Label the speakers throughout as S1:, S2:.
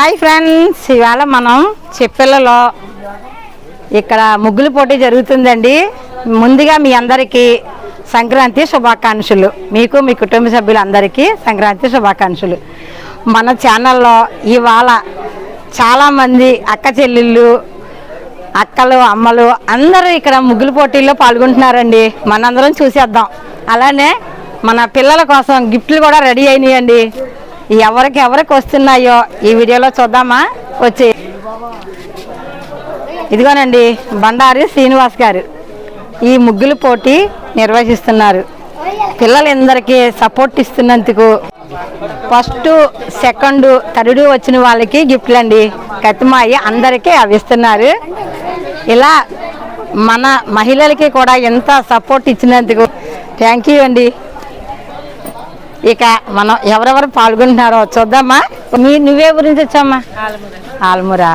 S1: Hi friends ఇవాళ మనం చెప్పిల్లలో ఇక్కడ ముగ్గులు పోటీ జరుగుతుందండి. ముందుగా మీ అందరికీ సంక్రాంతి శుభాకాంక్షలు. మీకు మీ కుటుంబ సభ్యులందరికీ సంక్రాంతి శుభాకాంక్షలు. మన ఛానల్లో ఇవాళ చాలామంది అక్క చెల్లెళ్ళు అక్కలు అమ్మలు అందరూ ఇక్కడ ముగ్గులు పోటీల్లో పాల్గొంటున్నారండి. మనందరం చూసేద్దాం. అలానే మన పిల్లల కోసం గిఫ్ట్లు కూడా రెడీ అయినాయండి. ఎవరికి ఎవరికి వస్తున్నాయో ఈ వీడియోలో చూద్దామా? వచ్చి. ఇదిగోనండి బండారి శ్రీనివాస్ గారు ఈ ముగ్గులు పోటీ నిర్వహిస్తున్నారు. పిల్లలందరికీ సపోర్ట్ ఇస్తున్నందుకు ఫస్ట్ సెకండ్ థర్డ్ వచ్చిన వాళ్ళకి గిఫ్ట్లు అండి. కత్తిమాయి అందరికీ అవి ఇస్తున్నారు. ఇలా మన మహిళలకి కూడా ఎంత సపోర్ట్ ఇచ్చినందుకు థ్యాంక్ యూ అండి. ఇక మనం ఎవరెవరు పాల్గొంటున్నారో చూద్దామా? మీ నువ్వే గురించి వచ్చామ్మా ఆల్మురా.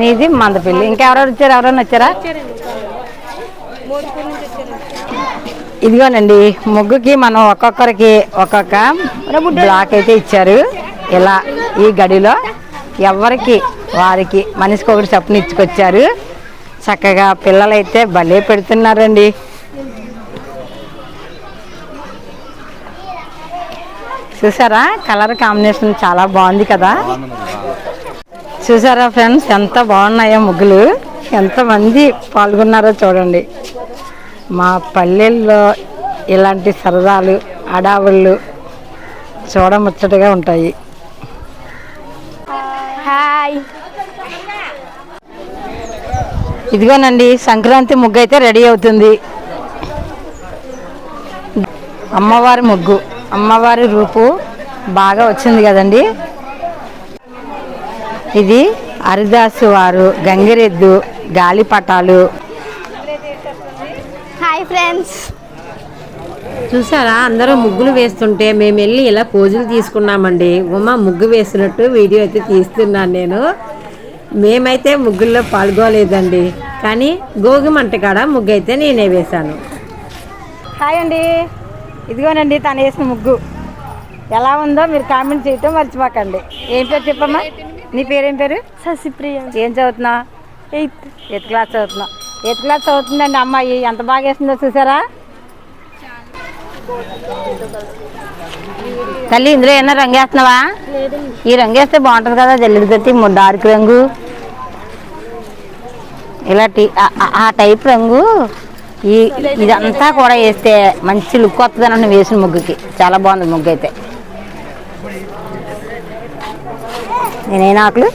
S1: నీది మందపల్లి. ఇంకెవరెవరు వచ్చారు? ఎవరైనా వచ్చారా? ఇదిగోనండి ముగ్గుకి మనం ఒక్కొక్కరికి ఒక్కొక్క బ్లాక్ అయితే ఇచ్చారు. ఇలా ఈ గడిలో ఎవరికి వారికి మనిషికి ఒకటి చప్పున ఇచ్చుకొచ్చారు. చక్కగా పిల్లలైతే భలే పెడుతున్నారండి. చూసారా? కలర్ కాంబినేషన్ చాలా బాగుంది కదా. చూసారా ఫ్రెండ్స్? ఎంత బాగున్నాయో ముగ్గులు. ఎంతమంది పాల్గొన్నారో చూడండి. మా పల్లెల్లో ఇలాంటి సరదాలు అడావుళ్ళు చూడముచ్చటగా ఉంటాయి.
S2: హాయ్.
S1: ఇదిగోనండి సంక్రాంతి ముగ్గు అయితే రెడీ అవుతుంది. అమ్మవారి ముగ్గు. అమ్మవారి రూపు బాగా వచ్చింది కదండి. ఇది హరిదాసు వారు గంగిరెద్దు గాలిపటాలు.
S2: హాయ్ ఫ్రెండ్స్
S3: చూసారా? అందరూ ముగ్గులు వేస్తుంటే మేము వెళ్ళి ఇలా పోజులు తీసుకున్నామండి. ఉమ ముగ్గు వేసినట్టు వీడియో అయితే తీస్తున్నాను నేను. మేమైతే ముగ్గుల్లో పాల్గొలేదండి కానీ గోగి మంట కాడ ముగ్గు అయితే నేనే వేశాను.
S1: హాయ్ అండి. ఇదిగోనండి తను వేసిన ముగ్గు. ఎలా ఉందో మీరు కామెంట్ చేయటం మర్చిపోకండి. ఏం పేరు చెప్పమ్మా? నీ పేరేం పేరు?
S2: శశిప్రియ
S1: ఏం చదువుతున్నావు?
S2: ఎయిత్.
S1: ఎయిత్ క్లాస్ చదువుతున్నావు. ఎయిత్ క్లాస్ చదువుతుందండి అమ్మాయి. ఎంత బాగా వేసిందో చూసారా? తల్లి ఇందులో ఏమన్నా రంగు వేస్తున్నావా? ఈ రంగు వేస్తే బాగుంటుంది కదా జల్లిడి తోటి డార్క్ రంగు. ఆ- ఆ టైప్ రంగు. ఈ ఇదంతా కూడా వేస్తే మంచి లుక్ వస్తుందని వేసిన ముగ్గుకి. చాలా బాగుంది ముగ్గు అయితే. నేనేనా ఆకులు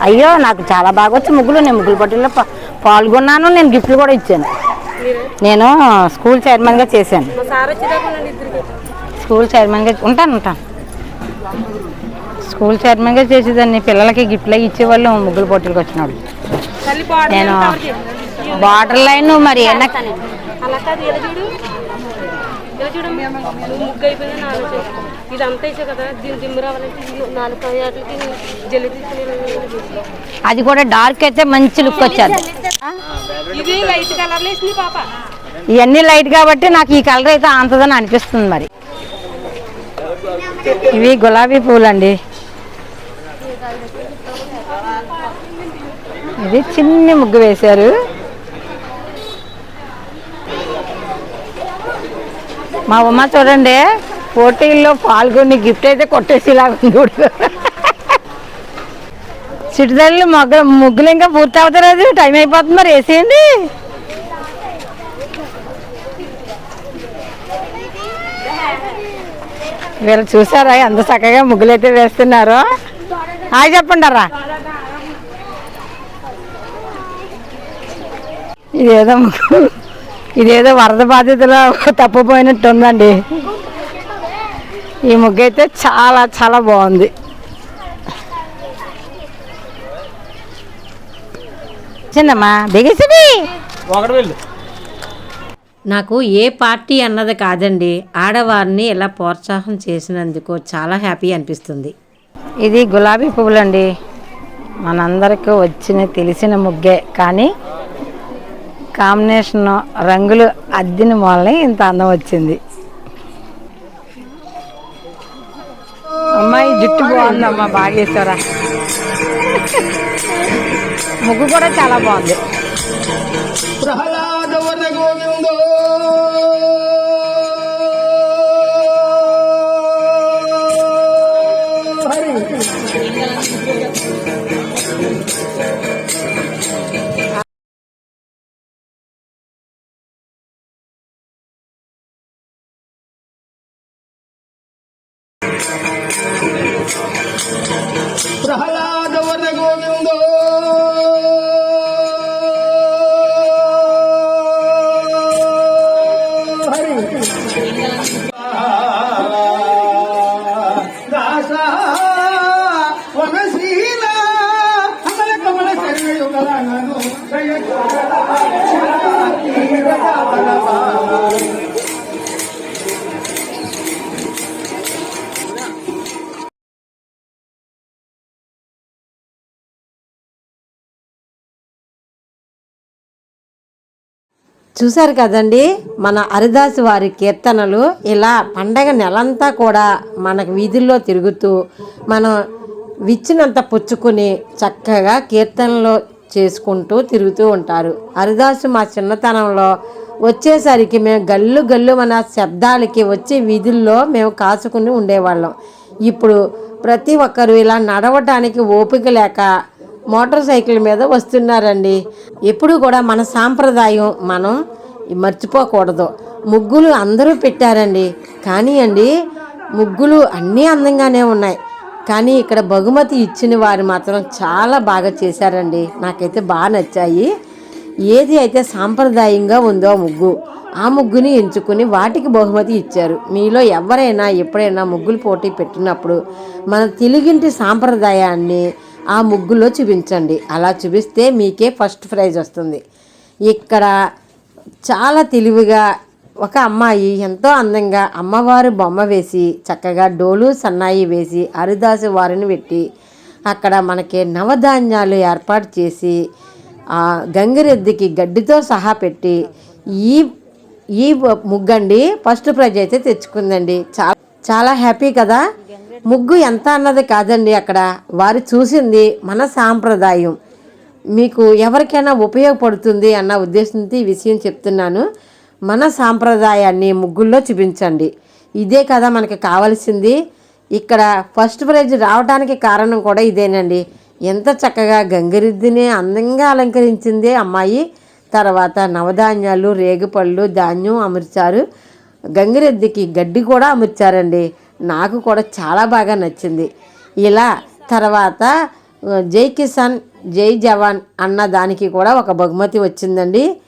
S1: అయ్యో నాకు చాలా బాగా వచ్చి ముగ్గులు. నేను ముగ్గులు పోటీల్లో పా- పాల్గొన్నాను. నేను గిఫ్ట్లు కూడా ఇచ్చాను. నేను స్కూల్ చైర్మన్గా చేశాను. స్కూల్ చైర్మన్గా ఉంటాను ఉంటాను. స్కూల్ చైర్మన్గా చేసేదాన్ని. పిల్లలకి గిఫ్ట్లు ఇచ్చేవాళ్ళు ముగ్గులు పోటీలకు వచ్చినప్పుడు నేను బార్డర్ లైన్ మరి అది కూడా డార్క్ అయితే మంచి లుక్
S4: పాప.
S1: ఇవన్నీ లైట్ కాబట్టి నాకు ఈ కలర్ అయితే అంతదని అనిపిస్తుంది మరి. ఇవి గులాబీ పూలండి. ఇది చిన్ని ముగ్గు వేశారు. మా ఉమ్మ చూడండి పోటీల్లో పాల్గొని గిఫ్ట్ అయితే కొట్టేసేలాగా ఉంది చిటిదళ్ళు చిట్టుదల్లి మొగ్గ ముగ్గులు ఇంకా పూర్తి అవుతారు టైం అయిపోతుంది మరి వేసేయండి. వీళ్ళు చూసారా ఎంత చక్కగా ముగ్గులు అయితే వేస్తున్నారో ఆ చెప్పండారా ఇదేదో ముగ్గు ఇదేదో వరద బాధితులో తప్పిపోయినట్టు ఉందండి ఈ ముగ్గు అయితే చాలా చాలా బాగుంది. చిన్నమ్మా బిగిసిది.
S3: నాకు ఏ పార్టీ అన్నది కాదండి. ఆడవారిని ఇలా ప్రోత్సాహం చేసినందుకు చాలా హ్యాపీ అనిపిస్తుంది.
S1: ఇది గులాబీ పువ్వులండి. మనందరికీ వచ్చిన తెలిసిన ముగ్గే. కానీ కాంబినేషన్ రంగులు అద్దిన మూలని ఇంత అందం వచ్చింది. జుట్టు బాగుందమ్మా బాగా వేసారా ముగ్గు కూడా చాలా బాగుంది.
S5: గోవిందో.
S3: చూశారు కదండి? మన హరిదాసు వారి కీర్తనలు ఇలా పండగ నెలంతా కూడా మనకు వీధుల్లో తిరుగుతూ మనం విచ్చినంత పుచ్చుకుని చక్కగా కీర్తనలు చేసుకుంటూ తిరుగుతూ ఉంటారు. హరిదాసు మా చిన్నతనంలో వచ్చేసరికి మేము గల్లు గల్లు మన శబ్దాలకి వచ్చే వీధుల్లో మేము కాసుకుని ఉండేవాళ్ళం. ఇప్పుడు ప్రతి ఒక్కరు ఇలా నడవటానికి ఓపిక లేక మోటార్ సైకిల్ మీద వస్తున్నారండి. ఎప్పుడు కూడా మన సాంప్రదాయం మనం మర్చిపోకూడదు. ముగ్గులు అందరూ పెట్టారండి. కానీ అండి ముగ్గులు అన్నీ అందంగానే ఉన్నాయి. కానీ ఇక్కడ బహుమతి ఇచ్చిన వారు మాత్రం చాలా బాగా చేశారండి. నాకైతే బాగా నచ్చాయి. ఏది అయితే సాంప్రదాయంగా ఉందో ముగ్గు ఆ ముగ్గుని ఎంచుకుని వాటికి బహుమతి ఇచ్చారు. మీలో ఎవరైనా ఎప్పుడైనా ముగ్గులు పోటీ పెట్టినప్పుడు మన తెలుగింటి సాంప్రదాయాన్ని ఆ ముగ్గులో చూపించండి. అలా చూపిస్తే మీకే ఫస్ట్ ప్రైజ్ వస్తుంది. ఇక్కడ చాలా తెలివిగా ఒక అమ్మాయి ఎంతో అందంగా అమ్మవారు బొమ్మ వేసి చక్కగా డోలు సన్నాయి వేసి హరిదాసు వారిని పెట్టి అక్కడ మనకి నవధాన్యాలు ఏర్పాటు చేసి గంగిరెద్దికి గంగిరెద్దుకి గడ్డితో సహా పెట్టి ఈ ఈ ముగ్గండి. ఫస్ట్ ప్రైజ్ అయితే తెచ్చుకుందండి. చాలా చాలా హ్యాపీ కదా? ముగ్గు ఎంత అన్నది కాదండి అక్కడ. వారు చూసింది మన సాంప్రదాయం. మీకు ఎవరికైనా ఉపయోగపడుతుంది అన్న ఉద్దేశంతో ఈ విషయం చెప్తున్నాను. మన సాంప్రదాయాన్ని ముగ్గుల్లో చూపించండి. ఇదే కదా మనకి కావాల్సింది. ఇక్కడ ఫస్ట్ ప్రైజ్ రావడానికి కారణం కూడా ఇదేనండి. ఎంత చక్కగా గంగిరెద్దిని అందంగా అలంకరించింది అమ్మాయి. తర్వాత నవధాన్యాలు రేగుపళ్ళు ధాన్యం అమర్చారు. గంగిరెద్దికి గడ్డి కూడా అమర్చారండి. నాకు కూడా చాలా బాగా నచ్చింది. ఇలా తర్వాత జై కిసాన్ జై జవాన్ అన్న దానికి కూడా ఒక బహుమతి వచ్చిందండి.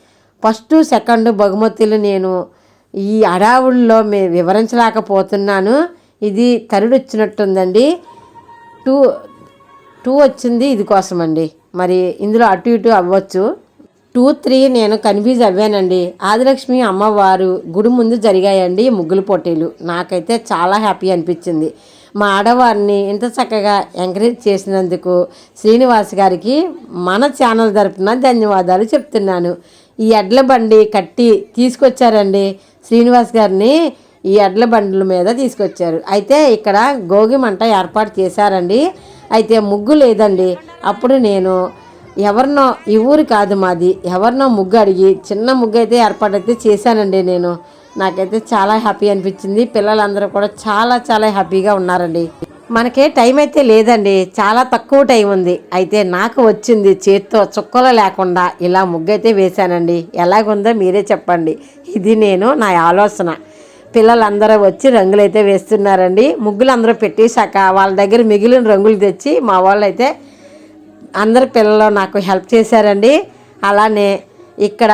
S3: ఫస్ట్ సెకండ్ బహుమతులు నేను ఈ అడావుల్లో మే వివరించలేకపోతున్నాను. ఇది తరుడు వచ్చినట్టుందండి. టూ టూ వచ్చింది ఇది కోసమండి. మరి ఇందులో అటు ఇటు అవ్వచ్చు. టూ త్రీ నేను కన్ఫ్యూజ్ అవ్వానండి. ఆదిలక్ష్మి అమ్మవారు గుడి ముందు జరిగాయండి ఈ ముగ్గులు పోటీలు. నాకైతే చాలా హ్యాపీ అనిపించింది. మా ఆడవారిని ఇంత చక్కగా ఎంకరేజ్ చేసినందుకు శ్రీనివాస్ గారికి మన ఛానల్ తరపున ధన్యవాదాలు చెప్తున్నాను. ఈ ఎడ్ల బండి కట్టి తీసుకొచ్చారండి శ్రీనివాస్ గారిని. ఈ ఎడ్ల బండ్ల మీద తీసుకొచ్చారు. అయితే ఇక్కడ గోగి మంట ఏర్పాటు చేశారండి. అయితే ముగ్గు లేదండి. అప్పుడు నేను ఎవరినో ఈ ఊరు కాదు మాది. ఎవరినో ముగ్గు అడిగి చిన్న ముగ్గు అయితే ఏర్పాటైతే చేశానండి నేను. నాకైతే చాలా హ్యాపీ అనిపించింది. పిల్లలందరూ కూడా చాలా చాలా హ్యాపీగా ఉన్నారండి. మనకే టైం అయితే లేదండి. చాలా తక్కువ టైం ఉంది. అయితే నాకు వచ్చింది చేత్తో చుక్కలు లేకుండా ఇలా ముగ్గు అయితే వేశానండి. ఎలాగుందో మీరే చెప్పండి. ఇది నేను నా ఆలోచన. పిల్లలందరూ వచ్చి రంగులు అయితే వేస్తున్నారండి. ముగ్గులు అందరూ పెట్టేశాక వాళ్ళ దగ్గర మిగిలిన రంగులు తెచ్చి మా వాళ్ళు అయితే అందరి పిల్లలు నాకు హెల్ప్ చేశారండి. అలానే ఇక్కడ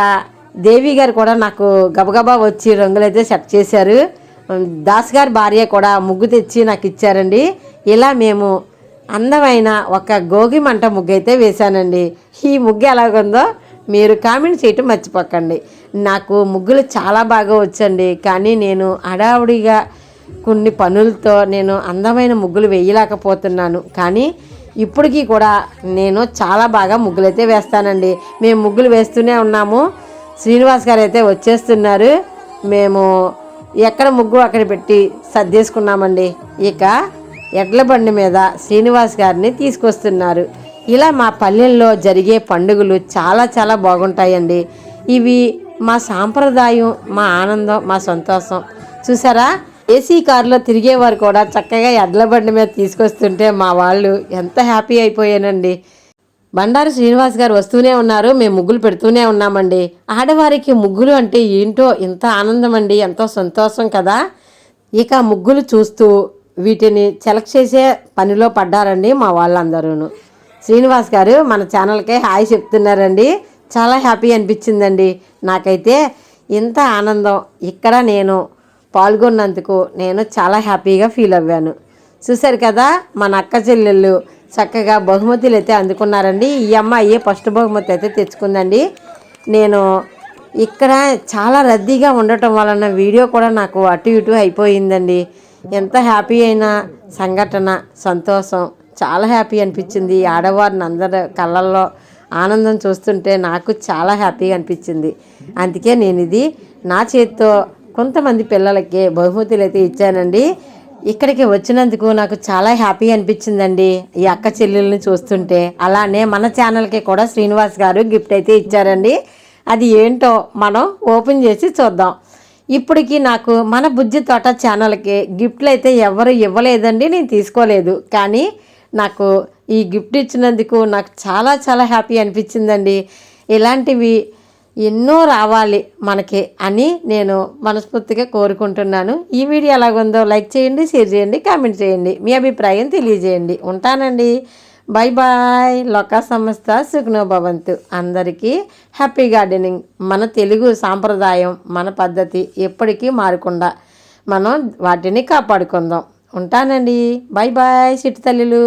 S3: దేవి గారు కూడా నాకు గబగబా వచ్చి రంగులైతే సెట్ చేశారు. దాస్ గారి భార్య కూడా ముగ్గు తెచ్చి నాకు ఇచ్చారండి. ఇలా మేము అందమైన ఒక గోగి మంట ముగ్గు అయితే వేశానండి. ఈ ముగ్గు ఎలాగుందో మీరు కామెంట్ చేయటం మర్చిపోకండి. నాకు ముగ్గులు చాలా బాగా వచ్చండి. కానీ నేను హడావుడిగా కొన్ని పనులతో నేను అందమైన ముగ్గులు వేయలేకపోతున్నాను. కానీ ఇప్పటికీ కూడా నేను చాలా బాగా ముగ్గులైతే వేస్తానండి. మేము ముగ్గులు వేస్తూనే ఉన్నాము. శ్రీనివాస్ గారు అయితే వచ్చేస్తున్నారు. మేము ఎక్కడ ముగ్గు అక్కడ పెట్టి సర్దేసుకున్నామండి. ఇక ఎడ్ల బండి మీద శ్రీనివాస్ గారిని తీసుకొస్తున్నారు. ఇలా మా పల్లెల్లో జరిగే పండుగలు చాలా చాలా బాగుంటాయండి. ఇవి మా సాంప్రదాయం మా ఆనందం మా సంతోషం. చూసారా? ఏసీ కారులో తిరిగేవారు కూడా చక్కగా ఎడ్ల బండి మీద తీసుకొస్తుంటే మా వాళ్ళు ఎంత హ్యాపీ అయిపోయానండి. బండారు శ్రీనివాస్ గారు వస్తూనే ఉన్నారు మేము ముగ్గులు పెడుతూనే ఉన్నామండి. ఆడవారికి ముగ్గులు అంటే ఏంటో ఇంత ఆనందం అండి ఎంతో సంతోషం కదా. ఇక ముగ్గులు చూస్తూ వీటిని సెలెక్ట్ చేసే పనిలో పడ్డారండి మా వాళ్ళందరూను. శ్రీనివాస్ గారు మన ఛానల్కే హాయ్ చెప్తున్నారండి. చాలా హ్యాపీ అనిపించిందండి. నాకైతే ఇంత ఆనందం. ఇక్కడ నేను పాల్గొన్నందుకు నేను చాలా హ్యాపీగా ఫీల్ అవ్వాను. చూశారు కదా మన అక్క చెల్లెళ్ళు చక్కగా బహుమతులు అయితే అందుకున్నారండి. ఈ అమ్మాయి ఫస్ట్ బహుమతి అయితే తెచ్చుకుందండి. నేను ఇక్కడ చాలా రద్దీగా ఉండటం వలన వీడియో కూడా నాకు అటు ఇటు అయిపోయిందండి. ఎంత హ్యాపీ అయిన సంఘటన సంతోషం చాలా హ్యాపీ అనిపించింది. ఆడవారిని అందరి కళ్ళల్లో ఆనందం చూస్తుంటే నాకు చాలా హ్యాపీగా అనిపించింది. అందుకే నేను ఇది నా చేతితో కొంతమంది పిల్లలకి బహుమతులు అయితే ఇచ్చానండి. ఇక్కడికి వచ్చినందుకు నాకు చాలా హ్యాపీ అనిపించిందండి ఈ అక్క చెల్లెల్ని చూస్తుంటే. అలానే మన ఛానల్కి కూడా శ్రీనివాస్ గారు గిఫ్ట్ అయితే ఇచ్చారండి. అది ఏంటో మనం ఓపెన్ చేసి చూద్దాం. ఇప్పటికి నాకు మన బుజ్జి తోట ఛానల్కి గిఫ్ట్లు అయితే ఎవరు ఇవ్వలేదండి నేను తీసుకోలేదు. కానీ నాకు ఈ గిఫ్ట్ ఇచ్చినందుకు నాకు చాలా చాలా హ్యాపీ అనిపించిందండి. ఇలాంటివి ఎన్నో రావాలి మనకి అని నేను మనస్ఫూర్తిగా కోరుకుంటున్నాను. ఈ వీడియో ఎలాగుందో లైక్ చేయండి షేర్ చేయండి కామెంట్ చేయండి. మీ అభిప్రాయం తెలియజేయండి. ఉంటానండి. Bye bye. లోకా సంస్థ సుఖ్నో భవంతు. అందరికీ హ్యాపీ గార్డెనింగ్. మన తెలుగు సాంప్రదాయం మన పద్ధతి ఎప్పటికీ మారకుండా మనం వాటిని కాపాడుకుందాం. ఉంటానండి. బాయ్ బాయ్ చిట్టు తల్లులు.